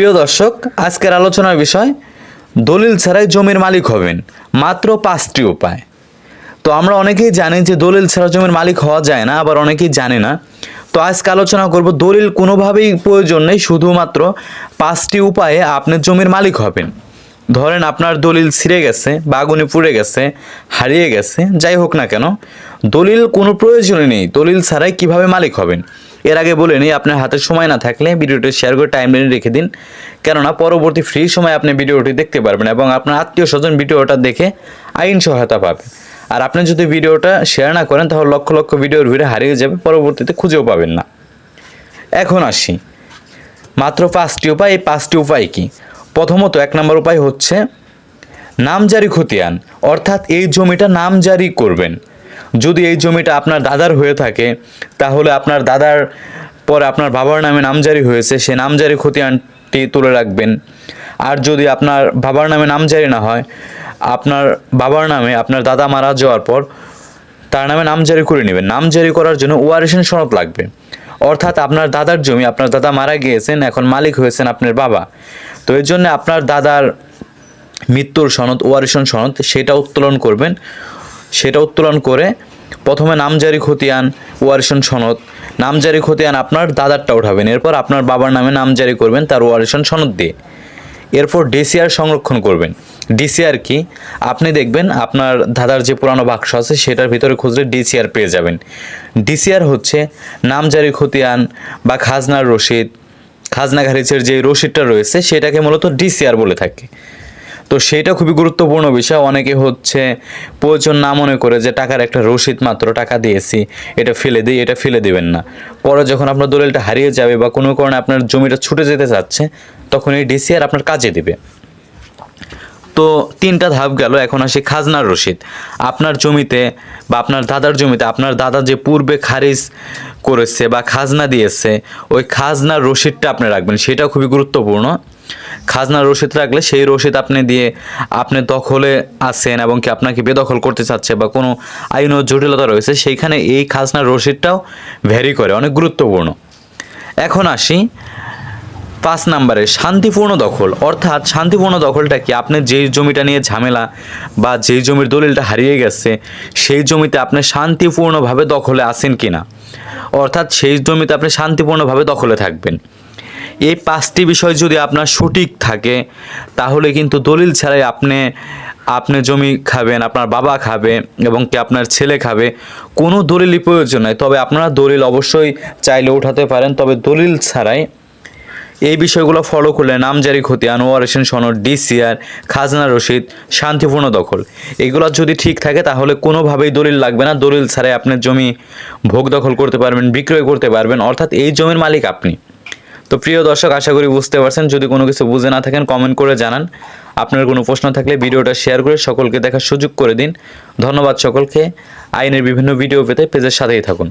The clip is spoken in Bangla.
প্রিয় দর্শক, আজকের আলোচনার বিষয়, দলিল ছাড়াই জমির মালিক হবেন, মাত্র পাঁচটি উপায়। তো আমরা অনেকেই জানি যে দলিল ছাড়া জমির মালিক হওয়া যায় না, আবার অনেকেই জানে না। তো আজকে আলোচনা করব, দলিল কোনোভাবেই প্রয়োজন নেই, শুধুমাত্র পাঁচটি উপায়ে আপনি জমির মালিক হবেন। ধরেন আপনার দলিল ছিঁড়ে গেছে, বাগুনে পুড়ে গেছে, হারিয়ে গেছে, যাই হোক না কেন দলিল কোনো প্রয়োজনই নেই। দলিল ছাড়াই কীভাবে মালিক হবেন? এর আগে বলে নিই, আপনার হাতে সময় না থাকলে ভিডিওটি শেয়ার করে টাইম লাইনে রেখে দিন। কেননা পরবর্তী ফ্রি সময় আপনি ভিডিওটি দেখতে পারবেন এবং আপনার আত্মীয় স্বজন ভিডিওটা দেখে আইন সহায়তা পাবে। আর আপনি যদি ভিডিওটা শেয়ার না করেন, তাহলে লক্ষ লক্ষ ভিডিওর ভিড়ে হারিয়ে যাবে, পরবর্তীতে খুঁজেও পাবেন না। এখন আসি। মাত্র পাঁচটি উপায়, এই পাঁচটি উপায় কি? প্রথমত, এক নম্বর উপায় হচ্ছে নামজারি খতিয়ান, অর্থাৎ এই জমিটা নামজারি করবেন। যদি এই জমিটা আপনার দাদার হয়ে থাকে, তাহলে আপনার দাদার পরে আপনার বাবার নামে নামজারি হয়েছে, সে নামজারি খতিয়ানটি তুলে রাখবেন। আর যদি আপনার বাবার নামে নামজারি না হয়, আপনার বাবার নামে আপনার দাদা মারা যাওয়ার পর তার নামে নামজারি করে নেবেন। নামজারি করার জন্য ওয়ারিশন সনদ লাগবে। অর্থাৎ আপনার দাদার জমি, আপনার দাদা মারা গিয়েছেন, এখন মালিক হয়েছেন আপনার বাবা। তো এর জন্য আপনার দাদার মৃত্যুর সনদ, ওয়ারিশন সনদ সেটা উত্তোলন করবেন। সেটা উত্তোলন করে প্রথমে নামজারি খতিয়ান, ওয়ারিশন সনদ। নামজারি খতিয়ান আপনার দাদারটা উঠাবেন। এরপর আপনার বাবার নামে নামজারি করবেন তার ওয়ারিশন সনদ দিয়ে। এরপর ডিসিআর সংরক্ষণ করবেন। ডিসিআর কি? আপনি দেখবেন আপনার দাদার যে পুরানো বাক্স আছে সেটার ভিতরে খুঁজলে ডিসিআর পেয়ে যাবেন। ডিসিআর হচ্ছে নামজারি খতিয়ান বা খাজনার রসিদ। খাজনা খারিজের যে রসিদটা রয়েছে সেটাকে মূলত ডিসিআর বলে থাকে। তো সেটা খুবই গুরুত্বপূর্ণ বিষয়। অনেকে হচ্ছে প্রয়োজন না মনে করে যে টাকার একটা রসিদ মাত্র টাকা দিয়েছি, এটা ফেলে দিই, এটা ফেলে দিবেন না। পরে যখন আপনার দলিলটা হারিয়ে যাবে বা কোনো কারণে আপনার জমিটা ছুটে যেতে চাচ্ছে, তখন এই ডিসিআর আপনার কাজে দিবে। তো তিনটা ধাপ গেল, এখন আসি খাজনার রসিদ। আপনার জমিতে বা আপনার দাদার জমিতে, আপনার দাদা যে পূর্বে খারিজ করেছে বা খাজনা দিয়েছে, ওই খাজনার রসিদটা আপনি রাখবেন, সেটা খুবই গুরুত্বপূর্ণ। খাজনার রসিদ রাখলে সেই রসিদ আপনি দিয়ে আপনি দখলে আছেন এবং কি আপনাকে বেদখল করতে চাচ্ছে বা কোনো আইন জটিলতা রয়েছে, সেইখানে এই খাজনার রসিদটাও ভ্যারি করে, অনেক গুরুত্বপূর্ণ। এখন আসি পাঁচ নম্বরে, শান্তিপূর্ণ দখল। অর্থাৎ শান্তিপূর্ণ দখলটা কি? আপনি যেই জমিটা নিয়ে ঝামেলা বা যেই জমির দলিলটা হারিয়ে গেছে, সেই জমিতে আপনি শান্তিপূর্ণভাবে দখলে আছেন কিনা? অর্থাৎ সেই জমিতে আপনি শান্তিপূর্ণভাবে দখলে থাকবেন। এই পাঁচটি বিষয় যদি আপনার সঠিক থাকে, তাহলে কিন্তু দলিল ছাড়াই আপনি আপনি জমি খাবেন, আপনার বাবা খাবে এবং কি আপনার ছেলে খাবে, কোনো দলিলই প্রয়োজন নয় তবে আপনারা দলিল অবশ্যই চাইলে উঠাতে পারেন। তবে দলিল ছাড়াই এই বিষয়গুলো ফলো করলে নামজারি খতিয়ান ওয়ারেশন সনদ, ডিসিআর, খাজনা রশিদ, শান্তিপূর্ণ দখল, এগুলো যদি ঠিক থাকে, তাহলে কোনোভাবেই দলিল লাগবে না। দলিল ছাড়াই আপনার জমি ভোগ দখল করতে পারবেন, বিক্রয় করতে পারবেন। অর্থাৎ এই জমির মালিক আপনি। তো প্রিয় দর্শক, আশা করি বুঝতে পারছেন। যদি কোনো কিছু বুঝে না থাকেন কমেন্ট করে জানান। আপনার কোনো প্রশ্ন থাকলে ভিডিওটা শেয়ার করে সকলকে দেখার সুযোগ করে দিন। ধন্যবাদ সকলকে। আইনের বিভিন্ন ভিডিও পেতে পেজের সাথেই থাকুন।